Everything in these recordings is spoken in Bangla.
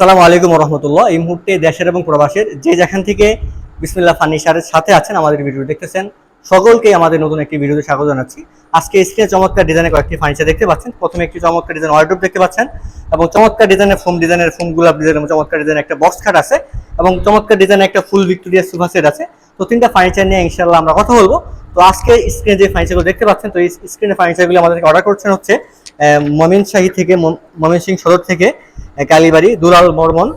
সালামু আলাইকুম রহমতুল্লাহ এই মুহূর্তে দেশের এবং প্রবাসের যে যেখান থেকে বিসমিল্লাহ ফার্নিচারের সাথে আছেন আমাদের ভিডিও দেখতেছেন সকলকেই আমাদের নতুন একটি ভিডিওতে স্বাগত জানাচ্ছি। আজকে স্ক্রিনে চমৎকার ডিজাইনের কয়েকটি ফার্নিচার দেখতে পাচ্ছেন। প্রথমে একটি চমৎকার ডিজাইন ওয়ার্ড্রোপ দেখতে পাচ্ছেন এবং চমৎকার ডিজাইনের ফোম ডিজাইনের ফোম গুলাপ ডিজাইনের চমৎকার ডিজাইনের একটা বক্স খাট আছে এবং চমৎকার ডিজাইনের একটা ফুল ভিক্টোরিয়া সোফা সেট আছে। তো তিনটা ফার্নিচার নিয়ে ইনশাল্লাহ আমরা কথা বলব। তো আজকে স্ক্রিনে যে ফার্নিচারগুলো দেখতে পাচ্ছেন, তো এই স্ক্রিনে ফার্নিচারগুলো আমাদেরকে অর্ডার করছেন হচ্ছে মমিনশাহী থেকে মমিন সিং সদর থেকে কালীবাড়ি, দুলাল মর্মন।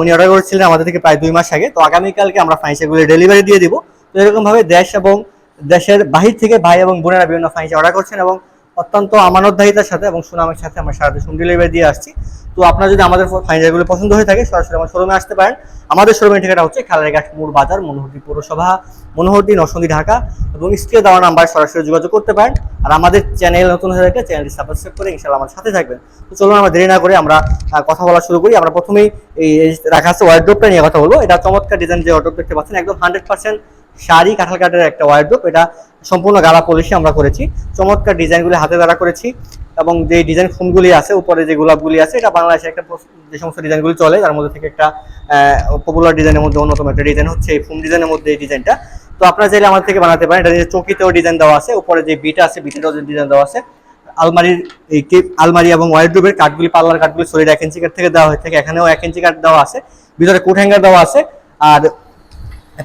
উনি অর্ডার করেছিলেন আমাদের থেকে প্রায় দুই মাস আগে। তো আগামীকালকে আমরা ফাইসাগুলি ডেলিভারি দিয়ে দিব। তো এরকমভাবে দেশ এবং দেশের বাহির থেকে ভাই এবং বোনেরা বিভিন্ন ফাইসা অর্ডার করছেন এবং অত্যন্ত আমানতদায়িতার সাথে এবং সুনামের সাথে আমরা সারা হোম ডেলিভারি দিয়ে আসছি। তো আপনার যদি আমাদের ফার্নিচারগুলো পছন্দ হয়ে থাকে, সরাসরি আমার শোরুমে আসতে পারেন। আমাদের শোরুমের ঠিকানা হচ্ছে খালারঘাট মোড় বাজার, মনোহরদী পৌরসভা, মনোহরদী নরসন্দী ঢাকা এবং স্ক্রিনে দেওয়া নাম্বার সরাসরি যোগাযোগ করতে পারেন। আর আমাদের চ্যানেল নতুন হয়ে থাকে চ্যানেলটি সাবস্ক্রাইব করে ইনশাআল্লাহ আমার সাথে থাকবেন। তো চলুন আমরা দেরি না করে আমরা কথা বলা শুরু করি। আমরা প্রথমেই এই এই রাখা আছে ওয়ার্ড্রোপটা নিয়ে কথা বলব। এটা চমৎকার ডিজাইন যে ওয়ার্ড্রোপ দেখতে পাচ্ছেন, একদম হান্ড্রেড পার্সেন্ট শাড়ি, কাঁঠাল কাঠের একটা ওয়ার্ড্রোপ এটা সম্পূর্ণ গালা পলিশে আমরা করেছি। চমৎকার ডিজাইনগুলি হাতে দ্বারা করেছি এবং যে ডিজাইন ফোনগুলি আছে, উপরে যে গোলাপগুলি আছে, এটা বাংলাদেশে একটা যে সমস্ত ডিজাইনগুলি চলে, তার মধ্যে থেকে একটা পপুলার ডিজাইনের মধ্যে অন্যতম একটা ডিজাইন হচ্ছে এই ফোন ডিজাইনের মধ্যে এই ডিজাইনটা তো আপনারা চাইলে আমাদের থেকে বানাতে পারেন। এটা যে চকিতেও ডিজাইন দেওয়া আছে, উপরে যে বিটা আছে বিটারও যে ডিজাইন দেওয়া আছে, আলমারির এই আলমারি এবং ওয়ার্ড্রোবের কাঠগুলি পাল্লার কাঠগুলি সলিড এক ইঞ্চি কাঠ থেকে দেওয়া হয়ে থাকে। এখানেও এক ইঞ্চি কাঠ দেওয়া আছে, ভিতরে কোট হ্যাঙ্গার দেওয়া আছে, আর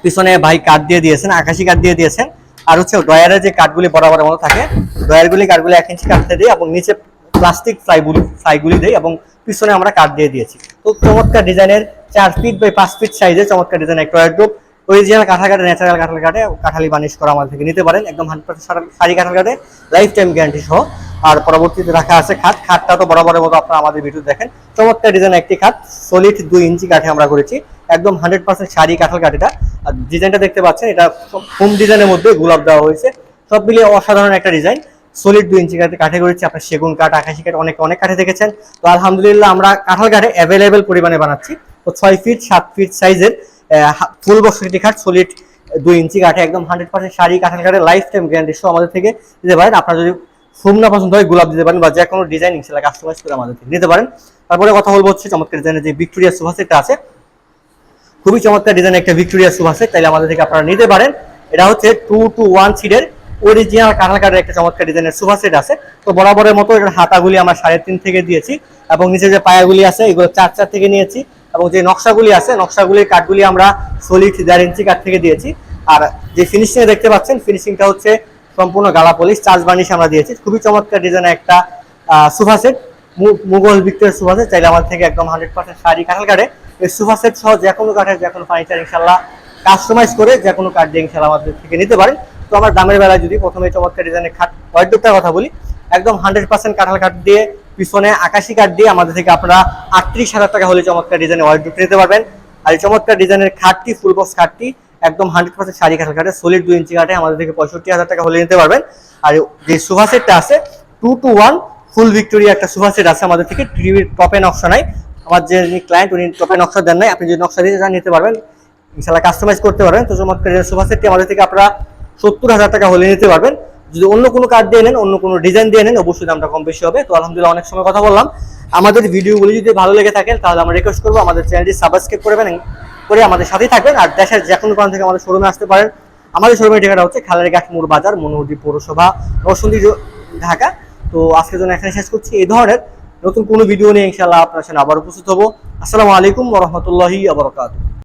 পিছনে ভাই কাঠ দিয়ে দিয়েছেন, আকাশি কাঠ দিয়ে দিয়েছেন। আর হচ্ছে ড্রয়ারের যে কাঠগুলি বরাবর মতো থাকে, ড্রয়ারগুলি কাঠগুলি এক ইঞ্চি কাঠতে দিই এবং নিচে প্লাস্টিক ফ্লাইগুলি ফ্লাইগুলি দেই এবং পিছনে আমরা কাঠ দিয়ে দিয়েছি। তো চমৎকার ডিজাইনের চার ফিট বাই পাঁচ ফিট সাইজে চমৎকার ডিজাইন একটা ওয়ার্ড্রোব অরিজিনাল কাঠে ন্যাচারাল কাঁঠাল কাঠে কাঁঠালি বানিশ করা আমাদের থেকে নিতে পারেন, একদম হান্ড্রেড পার্সেন্ট শাড়ি কাঁঠাল কাঠে লাইফ টাইম গ্যারান্টি সহ। আর পরবর্তীতে রাখা আছে খাট, খাটটা তো বরাবরের মতো আপনারা আমাদের ভিডিও দেখেন। চমৎকার ডিজাইন একটি খাট সলিড দুই ইঞ্চি কাঠে আমরা করেছি। একদম হান্ড্রেড পার্সেন্ট শাড়ি, কাঁঠাল কাঠ এটা আর ডিজাইনটা দেখতে পাচ্ছেন, এটা হোম ডিজাইনের মধ্যে গোলাপ দেওয়া হয়েছে। সব মিলিয়ে অসাধারণ একটা ডিজাইন সলিড দুই ইঞ্চি কাঠে কাঠে করেছি, আপনার সেগুন কাঠ, আকাশি কাঠ, অনেক অনেক কাঠে দেখেছেন। তো আলহামদুলিল্লাহ আমরা কাঁঠাল কাঠে অ্যাভেলেবেল পরিমাণে বানাচ্ছি। তো ছয় ফিট সাত ফিট সাইজের ফুল একটি খাট সলিড দুই ইঞ্চি কাঠে একদম হান্ড্রেড পার্সেন্ট শাড়ি, কাঁঠাল কাঠে লাইফ টাইম গ্যারান্টি সহ আমাদের থেকে দিতে পারেন। আপনার যদি ফুল না পছন্দ হয়, গোলাপ দিতে পারেন বা যে কোনো ডিজাইন ইনশাল্লাহ কাস্টমাইজ করে আমাদের থেকে নিতে পারেন। তারপরে কথা বলব হচ্ছে, চমৎকার ডিজাইনের যে ভিক্টোরিয়া সোফা সেটটা আছে খুবই চমৎকার ডিজাইন একটা ভিক্টোরিয়া সোফা সেট তাইলে আমাদের থেকে আপনারা নিতে পারেন। এটা হচ্ছে টু টু ওয়ান সিটের অরিজিনাল কাঁঠাল কাঠের একটা চমৎকার ডিজাইনের সোফা সেট আছে তো বরাবরের মতো এটার হাতাগুলি আমরা সাড়ে তিন থেকে দিয়েছি এবং নিচে যে পায়াগুলি আছে, এগুলো চার চার থেকে নিয়েছি এবং যে নকশাগুলি আছে, নকশাগুলির কাঠগুলি আমরা সলিড দেড় ইঞ্চি কাঠ থেকে দিয়েছি। আর যে ফিনিশিং দেখতে পাচ্ছেন ফিনিশিংটা হচ্ছে সম্পূর্ণ গালা পলিশ চার্জ বানিশ আমরা দিয়েছি। খুবই চমৎকার ডিজাইনের একটা sofa set Mughal Victoria sofa set চাইলে আমার থেকে একদম হান্ড্রেড পার্সেন্ট শাড়ি কাঁঠাল কাঠে এই সোফা সেট সহ যে কোনো কাঠের যে কোনো ফার্নিচার ইনশাল্লাহ কাস্টমাইজ করে যে কোনো কাঠ দিয়ে ইনশাল্লাহ আমাদের থেকে নিতে পারেন তো আমার দামের বেলায় যদি প্রথমে চমৎকার ডিজাইনের খাট ওয়ার্ডরোবটার কথা বলি, একদম হান্ড্রেড পার্সেন্ট কাঁঠাল কাঠ দিয়ে, পিছনে আকাশি কাঠ দিয়ে আমাদের থেকে আপনারা আটত্রিশ হাজার টাকা হলে চমৎকার ডিজাইনের ওয়ার্ডরোব নিতে পারবেন। আর এই চমৎকার ডিজাইনের খাটটি ফুল বক্স খাটটি, একদম হান্ড্রেড পার্সেন্ট শাড়ি কাঁঠাল কাঠে সলিড দুই ইঞ্চি কাঠে আমাদের থেকে পঁয়ষট্টি হাজার টাকা হলে নিতে পারবেন। আর যে সোফা সেটটা আছে two two one full Victoria একটা সোফা সেট আছে আমাদের থেকে টিভির টপে নকশা নাই। আমার যে ক্লায়েন্ট উনি টপে নকশা দেন নাই, আপনি যদি নকশা দিতে চান, নিতে পারবেন। ইনশাল্লাহ কাস্টমাইজ করতে পারবেন। তো চমৎকার সোফা সেটটি আমাদের থেকে আপনারা সত্তর হাজার টাকা হলে নিতে পারবেন। যদি অন্য কোনো কার্ড দিয়ে নেন, অন্য কোনো ডিজাইন দিয়ে নেন, অবশ্যই দামটা কম বেশি হবে। তো আলহামদুলিল্লাহ অনেক সময় কথা বললাম। আমাদের ভিডিওগুলি যদি ভালো লেগে থাকে, তাহলে আমরা রিকোয়েস্ট করব আমাদের চ্যানেলটি সাবস্ক্রাইব করবেন করে আমাদের সাথেই থাকবেন। আর দেশের যে কোনো প্রান্ত থেকে আমাদের শোরুমে আসতে পারেন। আমাদের শোরুমের ঠিকানা হচ্ছে খালারঘাট মোড় বাজার, মনোহরদী পৌরসভা নরসন্দী ঢাকা। তো আজকের জন্য এখানে শেষ করছি। এই ধরনের নতুন কোনো ভিডিও নিয়ে ইনশাল্লাহ আপনার সামনে আবার উপস্থিত হব। আসসালামু আলাইকুম রহমতুল্লাহি আবরকাত